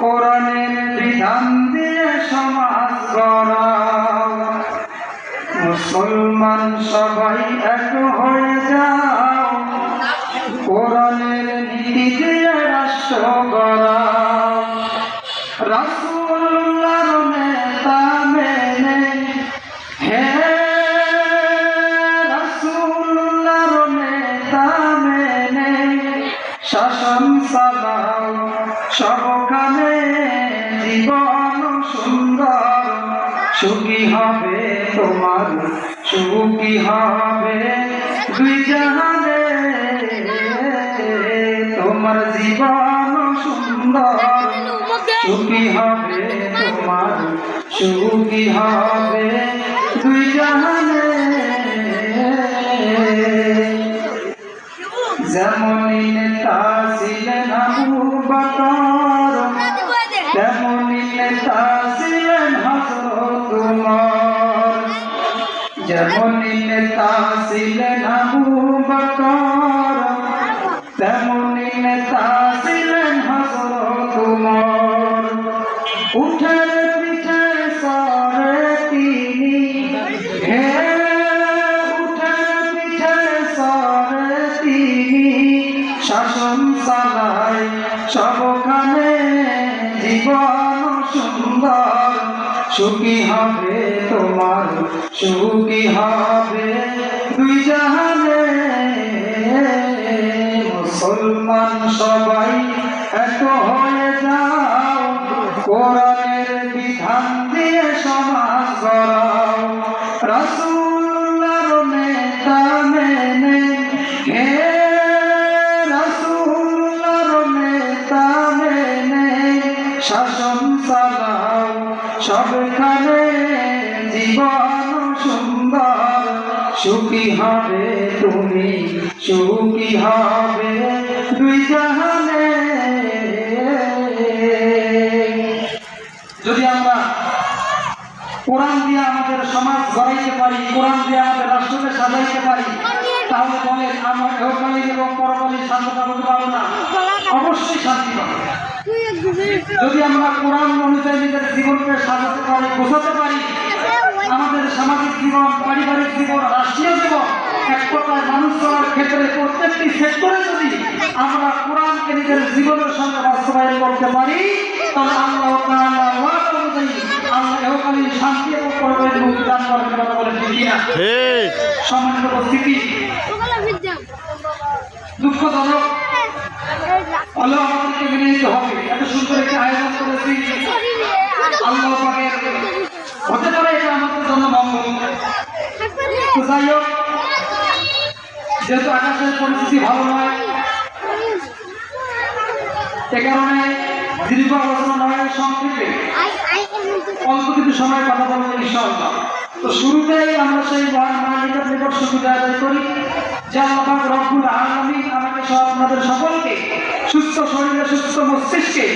কোরআনের বিধান দিয়ে সমাজ করা মুসলমান সবাই এক হয়ে যাও। কোরআনের নীতি দিয়ে রাষ্ট্র করা রাসূলুল্লাহর সুন্দর, সুখী হবে তোমার, সুখী হবে দুই জাহানে। তোমার জীবন সুন্দর, সুখী হবে তোমার, সুখী হবে দুই জাহানে। যেমন যেমন নেতা ছিলেন আবু বকর তেমন নেতা ছিলেন হযরত উমর উঠের পিঠে সরে তিনি হবে দুই জাহানে মুসলমান সবাই এক হয়ে তুমি সুখী হবে দুই জাহানে। যদি আমরা কোরআন দিয়ে আমাদের সমাজ গড়াইতে পারি, কোরআন দিয়ে আমাদের রাষ্ট্রকে সাজাইতে পারি, তাহলে বলেন, আমরা এহকালীন এবং পরকালীন শান্ততা করতে পারব না? অবশ্যই শান্তি পাবো। যদি আমরা কোরআন অনুযায়ী নিজের জীবনকে সাজাতে পারি বোঝাতে পারি, আমাদের সামাজিক জীবন, পারিবারিক জীবন, রাষ্ট্রীয় জীবন এক কথায় মানুষ চলার ক্ষেত্রে প্রত্যেকটি সেক্টরে যদি আমরা কোরআনকে নিজের জীবনের সঙ্গে বাস্তবায়ন করতে পারি তাহলে আল্লাহ ওয়াদা অনুযায়ী আল্লাহ এহকালীন শান্তি এবং পরকালীন মুক্তি দান করবেন কথা সম্মানিত উপস্থিতি দুঃখজনক আল্লাহ আমাদেরকে হবে। এত সুন্দর একটি আয়োজন করেছি আল্লাহ হতে পারে এটা আমাদের জন্য মঙ্গল। যাই হোক যেহেতু আকাশের পরিস্থিতি ভালো নয়, এ কারণে দীর্ঘ আলোচনা নয় সংক্ষেপে অল্প কিছু সময় কথা বলব ইনশাআল্লাহ। তো শুরুতেই আমরা সেই মালিকের নিকট সুবিধা আদায় করি যে পাক রব্বুল আলামিন আমাকে সব সকলকে সুস্থ শরীরে, সুস্থ মস্তিষ্কে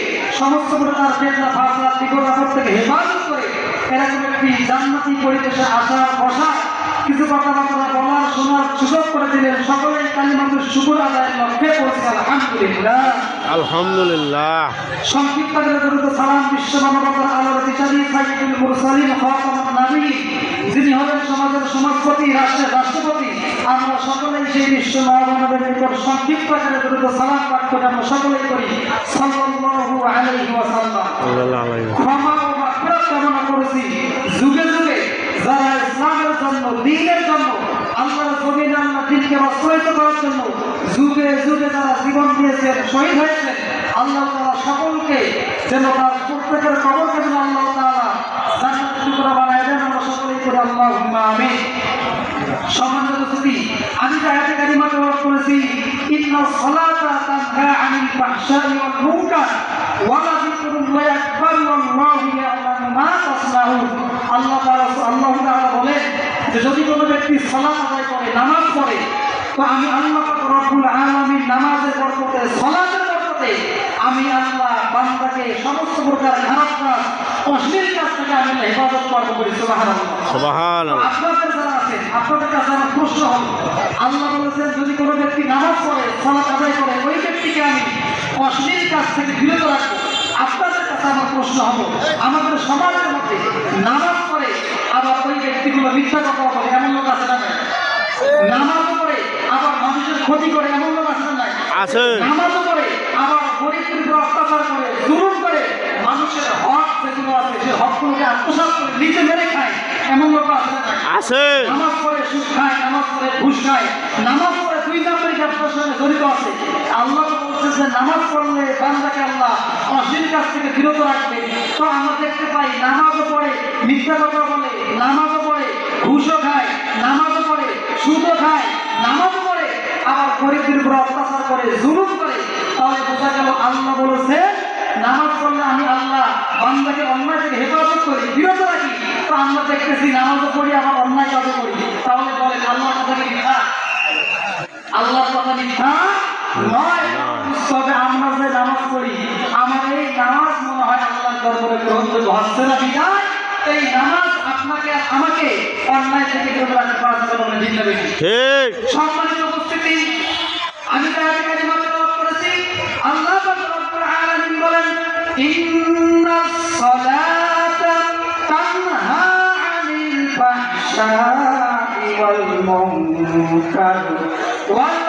সমস্ত প্রকার ফেতনা ফাসলা আপদ থেকে হেফাজত করে এরকম একটি জান্নাতি পরিবেশে আসা বসা কিছু কথাবার্তা বলার শোনার সুযোগ করে দিলেন সকলেই কালিমাতুর শুকুর আদায়ের লক্ষ্যে পৌঁছে আলহামদুলিল্লাহ। আলহামদুলিল্লাহ। সংক্ষিপ্ত দ্রুত সালাম বিশ্ব মানবতার আলোর বিচারী সাইদুল মুরসালিন নবীন যিনি হলেন সমাজের সমাজপতি রাষ্ট্রের রাষ্ট্রপতি। আমরা সকলেই সেই বিশ্ব মানবের নিকট সংক্ষিপ্ত করে দ্রুত সালাম পাঠ করে আমরা সকলেই করি সাল্লাল্লাহু আলাইহি ওয়াসাল্লাম। ক্ষমা ও মাগফিরাত কামনা করেছি। যুগে যুগে যারা ইসলামের জন্য দ্বীনের জন্য, আল্লাহর জমিন আল্লাহ দিনকে বাস্তবায়িত করার জন্য যুগে যুগে যারা জীবন দিয়েছেন শহীদ হয়েছেন আল্লাহ তাআলা সকলকে যেন তার প্রত্যেকের কবরকে যেন আল্লাহ তাআলা জান্নাতের টুকরা বানায় দেন, আমরা সকলেই করে আল্লাহুম্মা আমিন। সম্মানিত উপস্থিতি আমি আয়াতে কারিমা তেলাওয়াত করেছি, ইন্না সলাতা তানহা আনিল ফাহশাই ওয়াল মুনকার ওয়া লাযিকরুল্লাহি আকবার ওয়াল্লাহু ইয়ালামু মা তাসনাউন আল্লাহ তাআলা আল্লাহ তাআলা বলেন যে যদি কোনো ব্যক্তি সালাত আদায় করে নামাজ পড়ে তো আমি আল্লাহ রব্বুল আলামিন নামাজের বরকতে সালাতের বরকতে আমি আল্লাহ বান্দাকে সমস্ত প্রকার খারাপ কাজ অশ্লীল কাজ থেকে আমি হেফাজত করব করি সুবহানাল্লাহ। সুবহান আপনাদের যারা আছেন আপনাদের কাছে আমার প্রশ্ন হবে আল্লাহ বলেছেন যদি কোনো ব্যক্তি নামাজ পড়ে সালাত আদায় করে ওই ব্যক্তিকে আমি অশ্লীল কাজ থেকে বিরত রাখব। প্রশ্ন হব আমাদের সমাজের মধ্যে নামাজ পড়ে আবার ওই ব্যক্তিগুলো মিথ্যা কথা বলে এমন লোক আছে না? নামাজও পড়ে আবার মানুষের ক্ষতি করে এমন লোক আছে না? আছে নামাজও পড়ে আবার উপর অত্যাচার করে জুলুম করে মানুষের হক যেগুলো আছে সে হকগুলোকে আত্মসাৎ করে নিজে মেরে খায় এমন লোক আছে না আছে নামাজ পড়ে সুদ খায় নামাজ পড়ে ঘুষ খায় নামাজ পড়ে দুই নম্বরই ব্যবসার সঙ্গে জড়িত আছে আল্লাহ বলছে নামাজ পড়লে বান্দাকে আল্লাহ অশ্লীল কাছ থেকে বিরত রাখবে তো আমরা দেখতে পাই, নামাজও পড়ে, মিথ্যা কথা বলে, নামাজও পড়ে, ঘুষও খায়, নামাজও পড়ে, সুদও খায়, নামাজও পড়ে, আবার গরিবদের উপর অত্যাচার করে, জুলুম করে। তাহলে বোঝা গেল আল্লাহ বলেছে, নামাজ পড়লে আমি আল্লাহ বান্দাকে অন্যায় থেকে হেফাজত করি, বিরত রাখি। তো আমরা দেখতেছি নামাজও পড়ি, আবার অন্যায় কাজও করি। তাহলে বলেন, আল্লাহর কথা মিথ্যা? আল্লাহর কথা মিথ্যা? নয় তবে আমরা যে নামাজ পড়ি আমার এই নামাজ মনে হয় আল্লাহর দরবারে গ্রহণযোগ্য। হচ্ছে না বিদায়? এই নামাজ আপনাকে আমাকে অন্যায় থেকে বিরত রাখতে পারছে বলে ঠিক না বেশি ঠিক। সম্মানিত উপস্থিতি আমি তাকে কালিমা তেলাওয়াত করেছি। আল্লাহ আলামিন বলেন ইন্নাস সালাতা তানহা আনিল ফাহশাই ওয়াল মুনকার ওয়া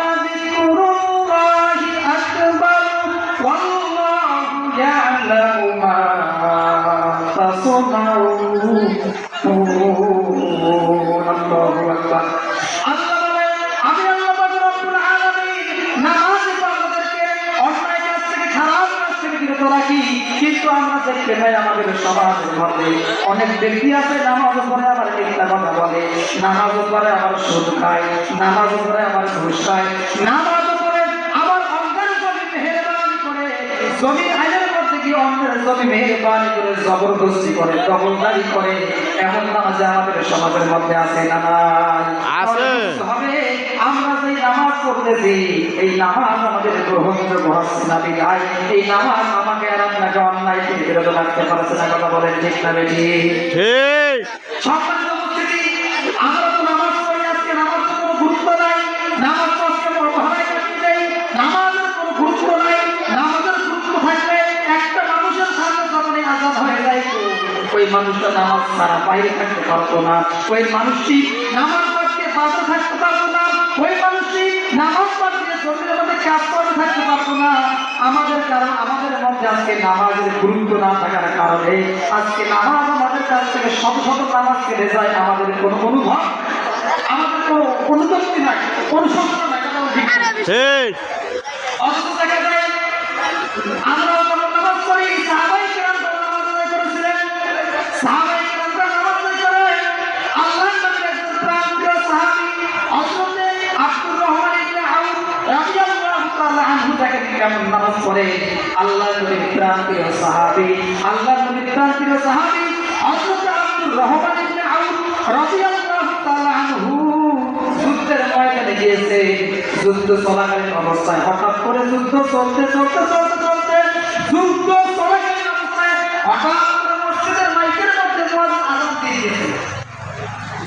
বিরত রাখি কিন্তু আমরা দেখতে পাই আমাদের সমাজের মধ্যে অনেক ব্যক্তি আছে নামাজ পড়ে আবার মিথ্যা কথা বলে। নামাজ পড়ে আবার সুদ খায়। নামাজ পড়ে আবার ঘুষ খায়। নামাজ পড়ে আবার অন্ধের জমি মেহেরবানি করে। জমি আইনের মধ্যে গিয়ে অন্ধের জমি মেহেরবানি করে জবরদস্তি করে দখলদারি করে। এমন নামাজ আমাদের সমাজের মধ্যে আছে না নাই হবে। আমরা যে নামাজ পড়তেছি এই নামাজ আমাদের গ্রহণযোগ্য হচ্ছে না বিদায় এই নামাজ আমাকে আর আপনাকে অন্যায় থেকে বিরত রাখতে পারছে না কথা বলেন ঠিক না বেশি ঠিক। সম্মানিত উপস্থিতি আমরা তো নামাজ পড়ি আজকে নামাজ কোনো গুরুত্ব নাই। নামাজ আজকে অবহেলায় কাটিয়ে দেয় নামাজের কোনো গুরুত্ব নাই। নামাজের গুরুত্ব থাকলে একটা মানুষের সামনে যখনই আজাদ হয়ে যায় ওই মানুষটা নামাজ ছাড়া বাইরে থাকতে পারতো না। ওই মানুষটি নামাজ পড়তে বাসে থাকতে পারতো ওই মানুষটি নামাজ পড়তে জমির মধ্যে কাজ করে থাকতে পারতো না। আমাদের কারণ আমাদের মধ্যে আজকে নামাজের গুরুত্ব না থাকার কারণে আজকে নামাজ আমাদের কাছ থেকে শত শত নামাজ কেটে যায় আমাদের কোনো অনুভব আমাদের কোনো অনুভূতি নাই অনুশোচনা নাই অথচ দেখা যায়। আমরা যখন নামাজ সাহাবাই পড়ে আল্লাহ নবীর প্রান্তীয় সাহাবি আল্লাহ নবীর প্রান্তীয় সাহাবি হযরত আব্দুর রহমান ইবনে আউফ রাদিয়াল্লাহু তাআলা আনহু যুদ্ধের ময়দানে গিয়েছে। যুদ্ধ চলাকালীন অবস্থায় হঠাৎ করে যুদ্ধ চলতে চলতে চলতে